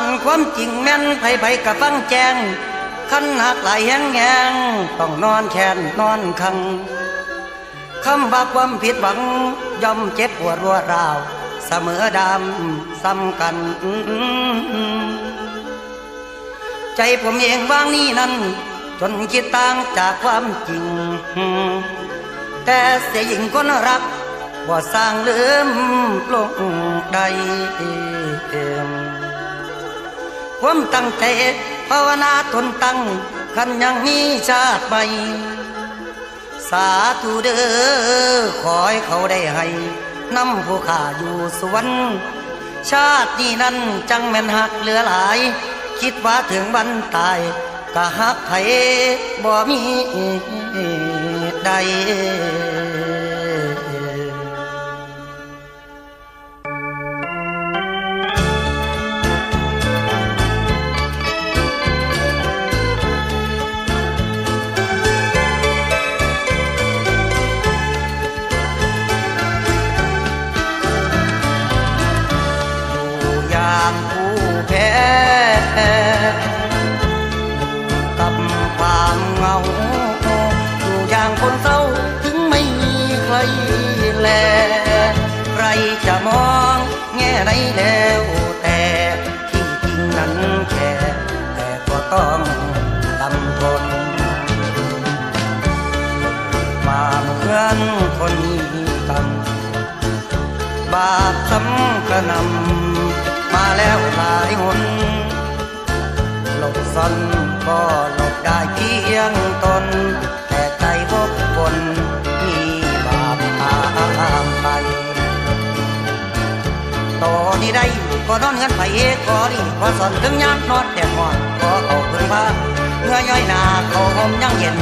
นความจริงแม่นไผไผกับฟังแจงขันหักหลายแหงแหงต้องนอนแคนนอนคังคำว่าความผิดหวังย่อมเจ็บปวดรัวราว เสมอดำซ้ำกัน ใจผมเองว่างนี้นั้น จนคิดต่างจากความจริง แต่เสียหญิงคนรักบ่สร้างลืมลงใด ความตั้งใจภาวนาทนตั้งคันยังมีชาติใหม่สาธุเด้อขอให้เขาได้ให้นำผู้ข้าอยู่สวรรค์ชาตินี้นั้นจังแม่นหักเหลือหลาย คิดว่าถึงวันตายก็หักไผบ่มีใด องแง่ไหนแล้วแต่ที่จริงนั้นแค่แต่ก็ต้องดำทนมาเหมือนคนมีกรรมบาปซ้ำกระนำมาแล้วหลายหนหลบซ่อนก็หลบได้เพียงตนแต่ใจพบคน ต่อนี้ได้ก็นอนเงินไปเอก็ดีก็สอนถึงยามนอนแต่หอนก็เอาเพิ่งพาเมื่อย่อยหนาเขาหอมยังเย็น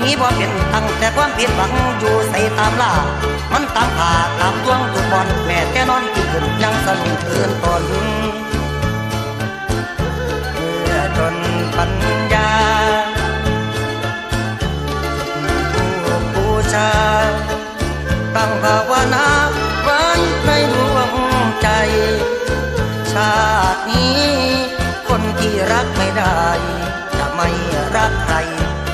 นี้บ่เป็นตั้งแต่ความผิดหวังอยู่ใส่ตามล่ามันตามผ่าตามดวงทุกบอนแม่แต่นอนที่ขึ้นยังสนุกเกินตนเมื่อจนปัญญาผู้บูชาตั้งภาวนา ได้ จะไม่รักใคร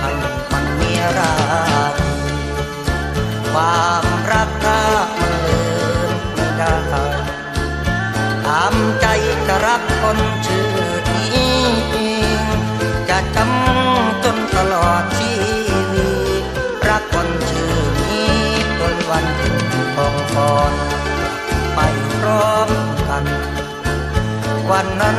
ให้มันมีรักความรักถ้ามันลืมไม่ได้ตามใจจะรักคนชื่อนี้จะจำจนตลอดชีวิตรักคนชื่อนี้จนวันถึงทองฟอนไปพร้อมกัน วันนั้น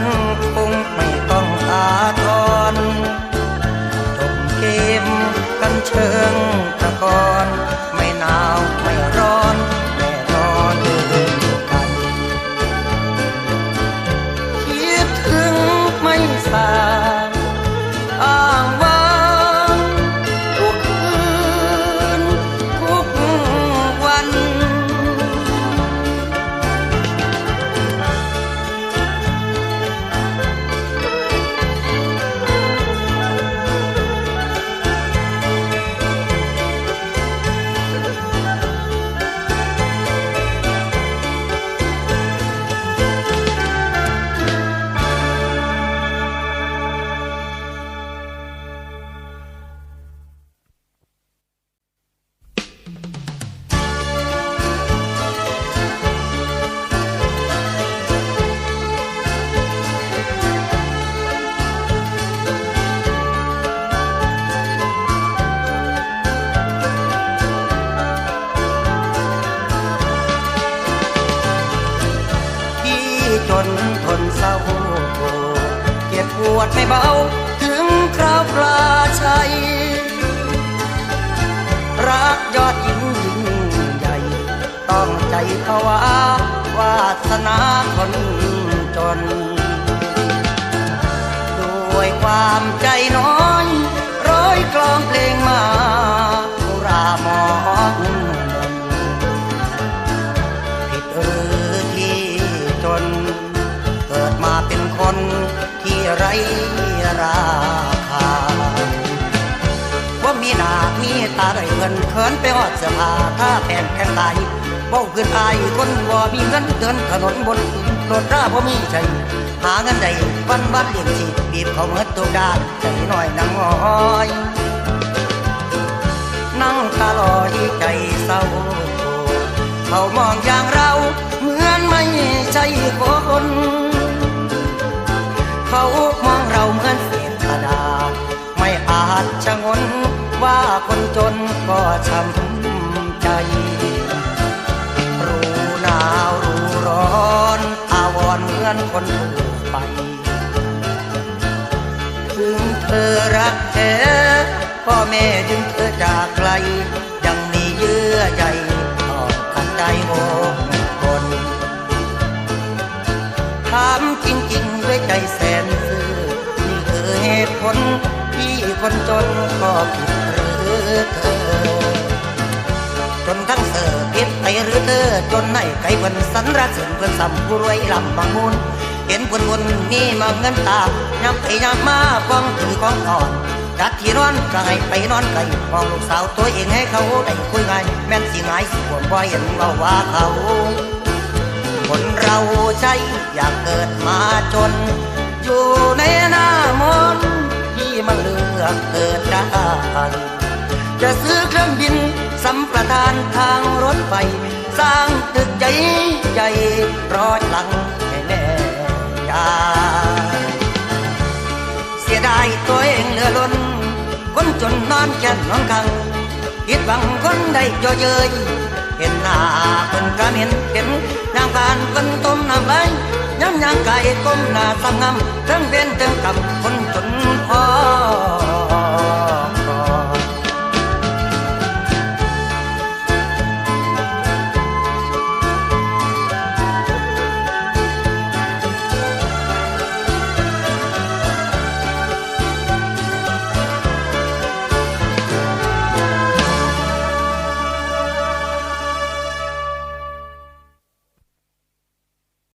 จนทนเศร้าเก็บปวดไม่เบา ถึงคราวปลาชัย รักยอดหญิงยิ่งใหญ่ ต้องใจภาวาวาสนาคนจน นที่ไรราคา ว่ามีหนามีตาได้เงินเขินไปหอดเสื้อผ้าถ้าแป้งแผ่นตายเบ้าขึ้นอายคนว่ามีเงินเดินถนนบนรถราบ่มีใจหาเงินได้วันวันเลี้ยงชีพบีบเขาเมื่อตัวด้านใจน้อยนังอ้อยนั่งตาลอยใจเศร้าเขามองอย่างเราเหมือนไม่ใช่คน เขามองเราเหมือนเศษกระดาษไม่อาจชะงนว่าคนจนก็ช้ำใจ รู้หนาวรู้ร้อนอาวรณ์เหมือนคนทั่วไป ถึงเธอรักแท้พ่อแม่ดึงเธอจากไกล คนจนก็ผิดหรือเธอ จนทั้งเสือพิษไปหรือเธอ จนให้ไก่เพิ่นสันรักเสเพิ่นสัมผู้รวยลำบางมูลเห็นเพิ่นนมีมาเงินตามยำไปยำมาฟ้องถือของอ่อนจัดที่นอนก็ให้ไปนอนไกลมองลูกสาวตัวเองให้เขาได้คุยไงแม่นสิงายสิควรบ่เห็นว่าว่าเขาคนเราใช่อยากเกิดมาจน อยู่ในหน้ามนต์ กเกิดได้จะซื้อเครื่องบินสัมปทานทางรถไฟ สร้างตึกใหญ่ใหญ่ร้อยหลังให้แน่ยาเสียดายตัวเองเหลือล้น คนจนนอนแค่นอนคังคิดหวังคนได้เยอะเย้ยเห็นหน้าเพิ่นก็เห็นเห็นนางผ่านเพิ่นต้มน้ำไหลย้ำยางไก่ก้มหน้าซ้ำงำทั้งเว้นทั้งกำคนจน